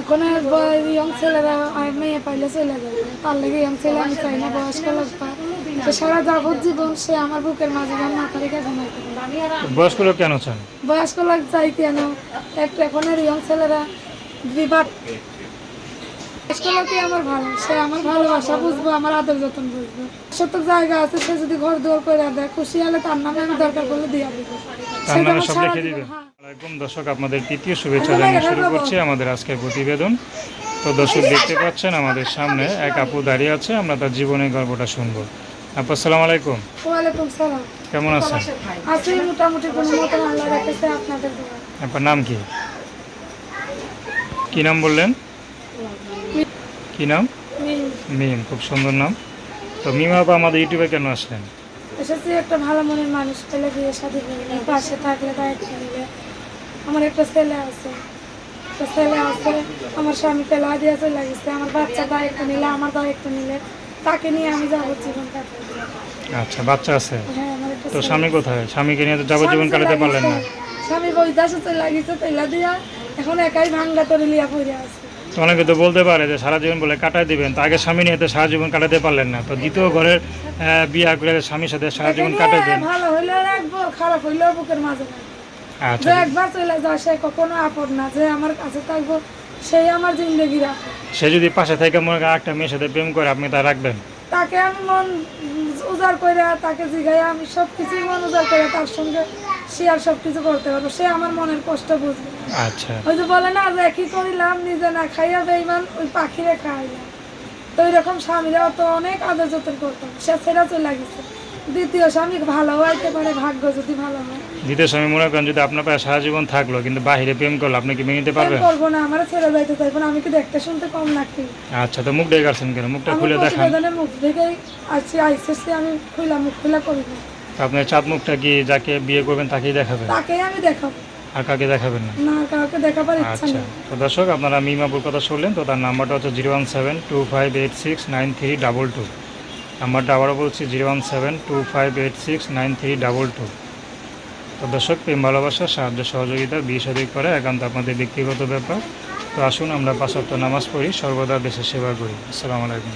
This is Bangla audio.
এখন আর ইয়ং ছেলেরা আর মেয়ে পাইলে চলে যাবে। তার লেগে ইয়ং ছেলে আমি চাই না বয়স্ক লোক পায় তো সারা জীবন সে আমার বুকের মাঝে যেন মাথা রেখে ঘুমাইতে বয়স্ক লোক কেন চান? বয়স্ক লোক চাই কেন? একটা এখনের ইয়ং ছেলেরা বিবাদ। বয়স্ক লোকই আমার ভালো সে আমার ভালোবাসা বুঝব আমার আদর যত্ন বুঝব। সত্য জায়গা আছে সে যদি ঘর দুয়ার করে দেয় খুশি হলে তার নামে আমি দরকার করলে দিয়ে দেবো। সে নামে যেন সারা আলাইকুম। দর্শক আপনাদের তৃতীয় শুভেচ্ছা জানিয়ে শুরু করছি আমাদের আজকের প্রতিবেদন। তো দর্শক দেখতে পাচ্ছেন আমাদের সামনে এক আপু দাঁড়িয়ে আছে আমরা তার জীবনের গল্পটা শুনব। আপু আসসালামু আলাইকুম। ওয়ালাইকুম সালাম। কেমন আছেন? আছি মোটামুটি কোনো মতো আল্লাহ আপনাদের দোয়া আপনার নাম কি? কি নাম বললেন? কি নাম? মিম। খুব সুন্দর নাম। তো মিম আপা আমাদের ইউটিউবে কেন আসলেন? এসেছি একটা ভালো মনের মানুষ পেলে বিয়ে করলে পাশে থাকলে দায়িত্ব নিলে। আমার একটা ছেলে আছে। একটা ছেলে আছে আমার স্বামী পেলা দিয়ে চলে গেছে। আমার বাচ্চা দায়িত্ব নিলে আমার দায়িত্ব নিলে তাকে নিয়ে আমি যাব জীবন আচ্ছা বাচ্চা আছে? হ্যাঁ তো স্বামী কোথায়? স্বামীকে নিয়ে তো যাবজ্জীবন কাটাতে পারলেন না। স্বামী বৈদাসে চলে গেছে পেলা দিয়া এখন একাই ভাঙ্গা তরে লিয়া পড়ে আছে। তো অনেকে তো বলতে পারে যে সারা জীবন বলে কাটাই দিবেন তো আগে স্বামী নিয়ে তো সারা জীবন কাটাতে পারলেন না। তো দ্বিতীয় ঘরের বিয়ে করে স্বামীর সাথে সারা জীবন কাটাই দেন ভালো হইলে রাখব খারাপ হইলেও বুকের মাঝে যে একবার চলে যায় সে কখনো আপদ না যে আমার কাছে থাকব সেই আমার জিন্দগি রাখে। সে যদি পাশে থেকে মনে করেন একটা মেয়ের সাথে প্রেম করে আপনি তা রাখবেন? তাকে আমি মন উজাড় করে তাকে জিগাই আমি সব কিছুই মন উজাড় করে তার সঙ্গে শেয়ার সব কিছু করতে পারব। সে আমার মনের কষ্ট বুঝবে। আচ্ছা। ওই যে বলে না যে কি করিলাম নিজে না খাইয়া বেইমান ওই পাখিরে খাইলাম। তো ওইরকম স্বামীরাও তো অনেক আদর যত্ন করতাম সে ছেড়া চলে গেছে। দ্বিতীয় স্বামী ভালো হইতে পারে ভাগ্য যদি ভালো হয়। দ্বিতীয় স্বামী মনে করেন যদি আপনার পাশে সারা জীবন থাকল কিন্তু বাহিরে প্রেম করল আপনি কি মেনে নিতে পারবেন? করব না আমার ছেড়ে যাইতে চাইব না আমি কি দেখতে শুনতে কম নাকি? আচ্ছা তো মুখ ডেকে আসছেন কেন? মুখটা খুলে দেখান। প্রতিবেদনের মুখ দেখেই আসছি আইসেসি আমি খুলা মুখ খুলা করি না। তো আপনার চাঁদ মুখটা কি যাকে বিয়ে করবেন তাকেই দেখাবেন? তাকেই আমি দেখাবো। আর কাকে দেখাবেন না? না কাউকে দেখাবার ইচ্ছা আচ্ছা নেই। তো দর্শক আপনারা মিমাপুর কথা শুনলেন তো তার নাম্বারটা হচ্ছে zero one seven two five eight six nine three double two. নাম্বারটা আবারও বলছি, zero one seven two five eight six nine three double two. তো দর্শক, প্রেম ভালোবাসা, সাহায্য সহযোগিতা বিশ অধিক করে একান্ত আপনাদের ব্যক্তিগত ব্যাপার। তো আসুন আমরা পাঁচ নামাজ পড়ি, সর্বদা দেশের সেবা করি। আসসালামু আলাইকুম।